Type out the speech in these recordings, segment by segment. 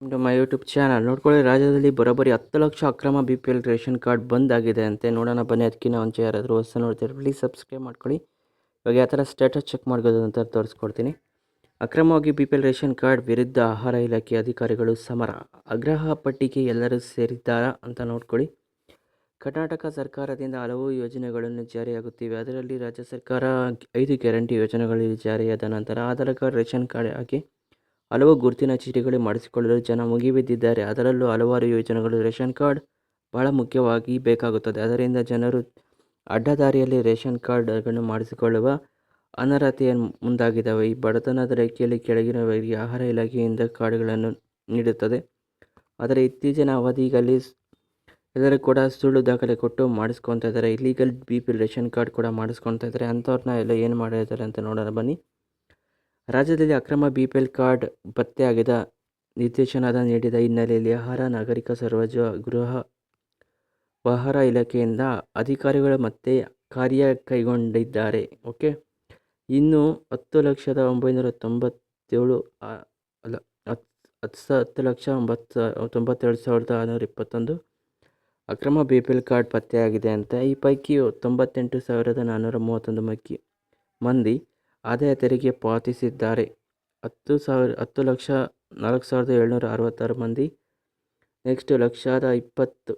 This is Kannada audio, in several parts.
ಟು ಮೈ ಯೂಟ್ಯೂಬ್ ಚಾನಲ್ ನೋಡ್ಕೊಳ್ಳಿ, ರಾಜ್ಯದಲ್ಲಿ ಬರೋಬ್ಬರಿ ಹತ್ತು ಲಕ್ಷ ಅಕ್ರಮ B P L ration card ಬಂದ್ ಆಗಿದೆ ಅಂತೆ. ನೋಡೋಣ, ಬನ್ನಿ, ಅದಕ್ಕಿಂತ ಮುಂಚೆ ಯಾರಾದರೂ ಹೊಸ ನೋಡ್ತೀರಿ ಪ್ಲೀಸ್ ಸಬ್ಸ್ಕ್ರೈಬ್ ಮಾಡ್ಕೊಳ್ಳಿ. ಇವಾಗ ಯಾವ ಥರ ಸ್ಟೇಟಸ್ ಚೆಕ್ ಮಾಡ್ಬೋದು ಅಂತ ತೋರಿಸ್ಕೊಡ್ತೀನಿ. ಅಕ್ರಮವಾಗಿ B P L ration card ವಿರುದ್ಧ ಆಹಾರ ಇಲಾಖೆ ಅಧಿಕಾರಿಗಳು ಸಮರ. ಆಗ್ರಹ ಪಟ್ಟಿಗೆ ಎಲ್ಲರೂ ಸೇರಿದ್ದಾರಾ ಅಂತ ನೋಡ್ಕೊಳ್ಳಿ. ಕರ್ನಾಟಕ ಸರ್ಕಾರದಿಂದ ಹಲವು ಯೋಜನೆಗಳನ್ನು ಜಾರಿಯಾಗುತ್ತಿವೆ. ಅದರಲ್ಲಿ ರಾಜ್ಯ ಸರ್ಕಾರ ಐದು ಗ್ಯಾರಂಟಿ ಯೋಜನೆಗಳು ಜಾರಿಯಾದ ನಂತರ ಆಧಾರ್ ಕಾರ್ಡ್, ರೇಷನ್ ಕಾರ್ಡ್ ಹಾಕಿ ಹಲವು ಗುರುತಿನ ಚೀಟಿಗಳು ಮಾಡಿಸಿಕೊಳ್ಳಲು ಜನ ಮುಗಿಬಿದ್ದಿದ್ದಾರೆ. ಅದರಲ್ಲೂ ಹಲವಾರು ಯೋಜನೆಗಳು ರೇಷನ್ ಕಾರ್ಡ್ ಬಹಳ ಮುಖ್ಯವಾಗಿ ಬೇಕಾಗುತ್ತದೆ. ಅದರಿಂದ ಜನರು ಅಡ್ಡದಾರಿಯಲ್ಲಿ ರೇಷನ್ ಕಾರ್ಡ್ಗಳನ್ನು ಮಾಡಿಸಿಕೊಳ್ಳುವ ಅನರ್ಹತೆಯ ಮುಂದಾಗಿದ್ದಾವೆ. ಈ ಬಡತನದ ರೇಖೆಯಲ್ಲಿ ಕೆಳಗಿನವರಿಗೆ ಆಹಾರ ಇಲಾಖೆಯಿಂದ ಕಾರ್ಡ್ಗಳನ್ನು ನೀಡುತ್ತದೆ. ಆದರೆ ಇತ್ತೀಚಿನ ಅವಧಿಯಲ್ಲಿ ಎಲ್ಲರೂ ಕೂಡ ಸುಳ್ಳು ದಾಖಲೆ ಕೊಟ್ಟು ಮಾಡಿಸ್ಕೊತಾ ಇದ್ದಾರೆ. Illegal B P ration card ಕೂಡ ಮಾಡಿಸ್ಕೊತಾ ಇದ್ದಾರೆ. ಅಂಥವ್ರನ್ನ ಎಲ್ಲ ಏನು ಮಾಡಿದ್ದಾರೆ ಅಂತ ನೋಡೋಣ. ಬನ್ನಿ. ರಾಜ್ಯದಲ್ಲಿ ಅಕ್ರಮ ಬಿ ಪಿ ಎಲ್ ಕಾರ್ಡ್ ಪತ್ತೆಯಾಗಿದ ನಿರ್ದೇಶನದ ನೀಡಿದ ಹಿನ್ನೆಲೆಯಲ್ಲಿ ಆಹಾರ, ನಾಗರಿಕ ಸರ್ವಜ ಗೃಹ ವ್ಯವಹಾರ ಇಲಾಖೆಯಿಂದ ಅಧಿಕಾರಿಗಳು ಮತ್ತೆ ಕಾರ್ಯ ಕೈಗೊಂಡಿದ್ದಾರೆ. ಓಕೆ. ಇನ್ನು ಹತ್ತು ಲಕ್ಷದ ಒಂಬೈನೂರ ತೊಂಬತ್ತೇಳು ಅಲ್ಲ ಹತ್ತು ಹತ್ತು ಹತ್ತು ಲಕ್ಷ ಒಂಬತ್ತು ತೊಂಬತ್ತೆರಡು ಸಾವಿರದ ಆರುನೂರ ಇಪ್ಪತ್ತೊಂದು ಅಕ್ರಮ ಬಿ ಪಿ ಎಲ್ ಕಾರ್ಡ್ ಪತ್ತೆಯಾಗಿದೆ ಅಂತ. ಈ ಪೈಕಿ ತೊಂಬತ್ತೆಂಟು ಸಾವಿರದ ನಾನ್ನೂರ ಮೂವತ್ತೊಂದು ಮಕ್ಕಿ, ಮಂದಿ ಆದಾಯ ತೆರಿಗೆ ಪಾವತಿಸಿದ್ದಾರೆ. ಹತ್ತು ಸಾವಿರ, ಹತ್ತು ಲಕ್ಷ, ನಾಲ್ಕು ಸಾವಿರದ ಏಳ್ನೂರ ಅರವತ್ತಾರು ಮಂದಿ. ನೆಕ್ಸ್ಟ್ ಲಕ್ಷದ ಇಪ್ಪತ್ತು,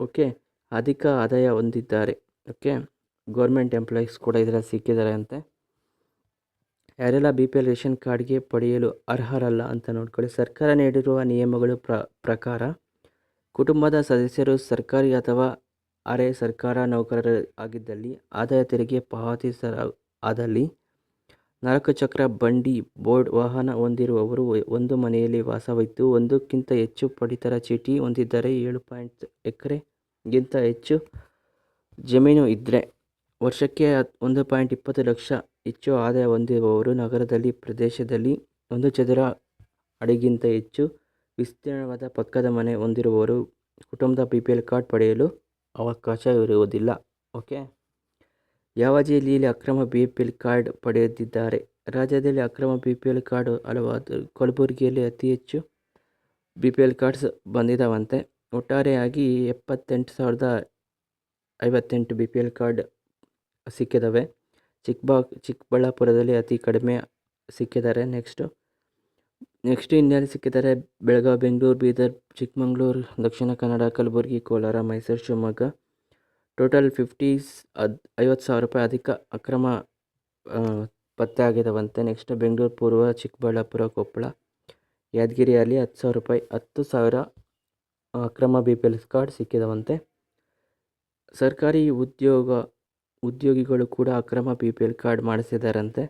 ಓಕೆ, ಅಧಿಕ ಆದಾಯ ಹೊಂದಿದ್ದಾರೆ. ಓಕೆ, ಗೌರ್ಮೆಂಟ್ ಎಂಪ್ಲಾಯೀಸ್ ಕೂಡ ಇದರಲ್ಲಿ ಸಿಕ್ಕಿದ್ದಾರೆ ಅಂತೆ. ಯಾರೆಲ್ಲ ಬಿ ಪಿ ಎಲ್ ರೇಷನ್ ಕಾರ್ಡ್ಗೆ ಪಡೆಯಲು ಅರ್ಹರಲ್ಲ ಅಂತ ನೋಡ್ಕೊಳ್ಳಿ. ಸರ್ಕಾರ ನೀಡಿರುವ ನಿಯಮಗಳು ಪ್ರ, ಪ್ರಕಾರ ಕುಟುಂಬದ ಸದಸ್ಯರು ಸರ್ಕಾರಿ ಅಥವಾ ಅರೆ ಸರ್ಕಾರ ನೌಕರರ ಆಗಿದ್ದಲ್ಲಿ ಆದಾಯ ತೆರಿಗೆ ಪಾವತಿಸ ಆದಲ್ಲಿ ನಾಲ್ಕು ಚಕ್ರ ಬಂಡಿ ಬೋರ್ಡ್ ವಾಹನ ಹೊಂದಿರುವವರು ಒಂದು ಮನೆಯಲ್ಲಿ ವಾಸವಿದ್ದು, ಒಂದಕ್ಕಿಂತ ಹೆಚ್ಚು ಪಡಿತರ ಚೀಟಿ ಹೊಂದಿದ್ದರೆ ಏಳು ಪಾಯಿಂಟ್ ಎಕರೆಗಿಂತ ಹೆಚ್ಚು ಜಮೀನು ಇದ್ದರೆ ವರ್ಷಕ್ಕೆ ಒಂದು ಪಾಯಿಂಟ್ ಇಪ್ಪತ್ತು ಲಕ್ಷ ಹೆಚ್ಚು ಆದಾಯ ಹೊಂದಿರುವವರು ನಗರದಲ್ಲಿ, ಪ್ರದೇಶದಲ್ಲಿ ಒಂದು ಚದರ ಅಡಿಗಿಂತ ಹೆಚ್ಚು ವಿಸ್ತೀರ್ಣವಾದ ಪಕ್ಕದ ಮನೆ ಹೊಂದಿರುವವರು ಕುಟುಂಬದ ಬಿ ಪಿ ಎಲ್ ಕಾರ್ಡ್ ಪಡೆಯಲು ಅವಕಾಶವಿರುವುದಿಲ್ಲ. ಓಕೆ? ಯಾವ ಜಿಲ್ಲೆಯಲ್ಲಿ ಅಕ್ರಮ ಬಿಪಿಎಲ್ ಕಾರ್ಡ್ ಪಡೆದಿದ್ದಾರೆ? ರಾಜ್ಯದಲ್ಲಿ ಅಕ್ರಮ ಬಿಪಿಎಲ್ ಕಾರ್ಡ್ ಹಲವಾರು ಕಲಬುರಗಿಯಲ್ಲಿ ಅತಿ ಹೆಚ್ಚು ಬಿಪಿಎಲ್ ಕಾರ್ಡ್ಸ್ ಬಂದಿದ್ದಾವಂತೆ ಒಟ್ಟಾರೆಯಾಗಿ ಎಪ್ಪತ್ತೆಂಟು ಸಾವಿರದ ಐವತ್ತೆಂಟು ಬಿ ಪಿ ಎಲ್ ಕಾರ್ಡ್ ಸಿಕ್ಕಿದ್ದಾವೆ ಚಿಕ್ಕಬಾ ಚಿಕ್ಕಬಳ್ಳಾಪುರದಲ್ಲಿ ಅತಿ ಕಡಿಮೆ ಸಿಕ್ಕಿದ್ದಾರೆ. ನೆಕ್ಸ್ಟು, ನೆಕ್ಸ್ಟ್ ಇನ್ನೆಲ್ಲಿ ಸಿಕ್ಕಿದ್ದಾರೆ? ಬೆಳಗಾವಿ, ಬೆಂಗಳೂರು, ಬೀದರ್, ಚಿಕ್ಕಮಗಳೂರು, ದಕ್ಷಿಣ ಕನ್ನಡ, ಕಲಬುರಗಿ, ಕೋಲಾರ, ಮೈಸೂರು, ಶಿವಮೊಗ್ಗ ಟೋಟಲ್ ಫಿಫ್ಟೀಸ್ ಹದ್, ಐವತ್ತು ಸಾವಿರ ರೂಪಾಯಿ ಅಧಿಕ ಅಕ್ರಮ ಪತ್ತೆ ಆಗಿದವಂತೆ ನೆಕ್ಸ್ಟ್ ಬೆಂಗಳೂರು ಪೂರ್ವ ಚಿಕ್ಕಬಳ್ಳಾಪುರ ಕೊಪ್ಪಳ, ಯಾದಗಿರಿಯಲ್ಲಿ ಹತ್ತು ಸಾವಿರ ರೂಪಾಯಿ, ಹತ್ತು ಸಾವಿರ ಅಕ್ರಮ ಬಿ ಪಿ ಎಲ್ ಕಾರ್ಡ್ ಸಿಕ್ಕಿದವಂತೆ. ಸರ್ಕಾರಿ ಉದ್ಯೋಗ, ಉದ್ಯೋಗಿಗಳು ಕೂಡ ಅಕ್ರಮ ಬಿ ಪಿ ಎಲ್ ಕಾರ್ಡ್ ಮಾಡಿಸಿದಾರಂತೆ.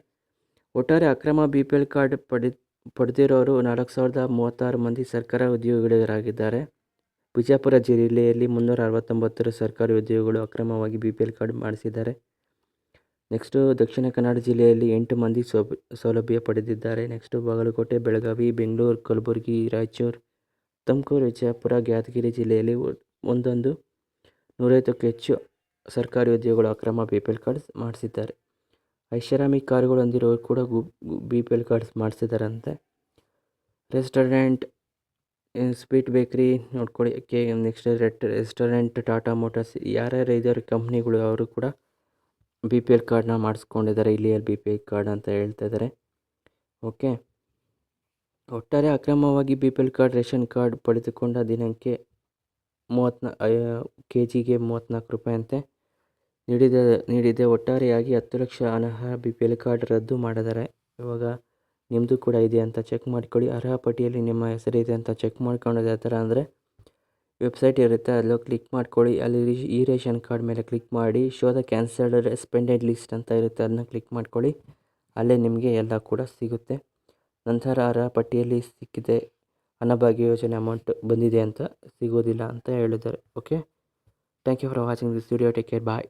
ಒಟ್ಟಾರೆ ಅಕ್ರಮ ಬಿ ಪಿ ಎಲ್ ಕಾರ್ಡ್ ಪಡೆ, ಪಡೆದಿರೋರು ನಾಲ್ಕು ಸಾವಿರದ ಮೂವತ್ತಾರು ಮಂದಿ ಸರ್ಕಾರ ಉದ್ಯೋಗಿಗಳಾಗಿದ್ದಾರೆ. ಬಿಜಾಪುರ ಜಿಲ್ಲೆಯಲ್ಲಿ ಮುನ್ನೂರ ಅರವತ್ತೊಂಬತ್ತರ ಸರ್ಕಾರಿ ಉದ್ಯೋಗಗಳು ಅಕ್ರಮವಾಗಿ ಬಿ ಪಿ ಎಲ್ ಕಾರ್ಡ್ ಮಾಡಿಸಿದ್ದಾರೆ. ನೆಕ್ಸ್ಟು, ದಕ್ಷಿಣ ಕನ್ನಡ ಜಿಲ್ಲೆಯಲ್ಲಿ ಎಂಟು ಮಂದಿ ಸೌಬ್, ಸೌಲಭ್ಯ ಪಡೆದಿದ್ದಾರೆ. ನೆಕ್ಸ್ಟು, ಬಾಗಲಕೋಟೆ, ಬೆಳಗಾವಿ, ಬೆಂಗಳೂರು, ಕಲಬುರಗಿ, ರಾಯಚೂರು, ತುಮಕೂರು, ವಿಜಯಪುರ, ಯಾದಗಿರಿ ಜಿಲ್ಲೆಯಲ್ಲಿ ಒಂದೊಂದು ನೂರೈವತ್ತಕ್ಕೂ ಹೆಚ್ಚು ಸರ್ಕಾರಿ ಉದ್ಯೋಗಗಳು ಅಕ್ರಮ ಬಿ ಪಿ ಎಲ್ ಕಾರ್ಡ್ಸ್ ಮಾಡಿಸಿದ್ದಾರೆ. ಐಷಾರಾಮಿ ಕಾರುಗಳು ಹೊಂದಿರೋರು ಕೂಡ ಗು ಬಿ ಪಿ ಎಲ್ ಕಾರ್ಡ್ಸ್ ಮಾಡಿಸಿದ್ದಾರಂತೆ. ರೆಸ್ಟೋರೆಂಟ್ ಸ್ವೀಟ್ ಬೇಕ್ರಿ ನೋಡ್ಕೊಳ್ಳಿ. ಕೆ ನೆಕ್ಸ್ಟ್ ರೆಟ್ ರೆಸ್ಟೋರೆಂಟ್ ಟಾಟಾ ಮೋಟರ್ಸ್ ಯಾರ್ಯಾರು ಇದ್ದಾರೆ ಕಂಪ್ನಿಗಳು ಅವರು ಕೂಡ ಬಿ ಪಿ ಎಲ್ ಕಾರ್ಡ್ನ ಮಾಡಿಸ್ಕೊಂಡಿದ್ದಾರೆ. ಇಲ್ಲಿ ಬಿ ಪಿ ಎಲ್ ಕಾರ್ಡ್ ಅಂತ ಹೇಳ್ತಾ ಇದ್ದಾರೆ. ಓಕೆ, ಒಟ್ಟಾರೆ ಅಕ್ರಮವಾಗಿ B P L card ration card ಪಡೆದುಕೊಂಡ ದಿನಕ್ಕೆ ಮೂವತ್ತ್ನಾ ಕೆ ಜಿಗೆ ಮೂವತ್ತ್ನಾಲ್ಕು ರೂಪಾಯಿ ಅಂತೆ ನೀಡಿದೆ ನೀಡಿದೆ. ಒಟ್ಟಾರೆಯಾಗಿ ಹತ್ತು ಲಕ್ಷ ಅನರ್ಹ ಬಿ ಪಿ ಎಲ್ ಕಾರ್ಡ್ ರದ್ದು ಮಾಡಿದ್ದಾರೆ ಇವಾಗ ನಿಮ್ಮದು ಕೂಡ ಇದೆ ಅಂತ ಚೆಕ್ ಮಾಡ್ಕೊಳ್ಳಿ. ಅರ್ಹ ಪಟ್ಟಿಯಲ್ಲಿ ನಿಮ್ಮ ಹೆಸರಿದೆ ಅಂತ ಚೆಕ್ ಮಾಡ್ಕೊಳ್ಳೋದು ಯಾವ ಥರ ಅಂದರೆ ವೆಬ್ಸೈಟ್ ಇರುತ್ತೆ, ಅಲ್ಲೋ ಕ್ಲಿಕ್ ಮಾಡ್ಕೊಳ್ಳಿ. ಅಲ್ಲಿ ಇ ರೇಷನ್ ಕಾರ್ಡ್ ಮೇಲೆ ಕ್ಲಿಕ್ ಮಾಡಿ show the cancelled suspended list ಅಂತ ಇರುತ್ತೆ ಅದನ್ನ ಕ್ಲಿಕ್ ಮಾಡ್ಕೊಳ್ಳಿ. ಅಲ್ಲೇ ನಿಮಗೆ ಎಲ್ಲ ಕೂಡ ಸಿಗುತ್ತೆ. ನಂತರ ಅರ್ಹ ಪಟ್ಟಿಯಲ್ಲಿ ಸಿಕ್ಕಿದೆ ಅನ್ನಭಾಗ್ಯ ಯೋಜನೆ ಅಮೌಂಟ್ ಬಂದಿದೆ ಅಂತ ಸಿಗೋದಿಲ್ಲ ಅಂತ ಹೇಳಿದ್ದಾರೆ. Okay thank you for watching this video take care bye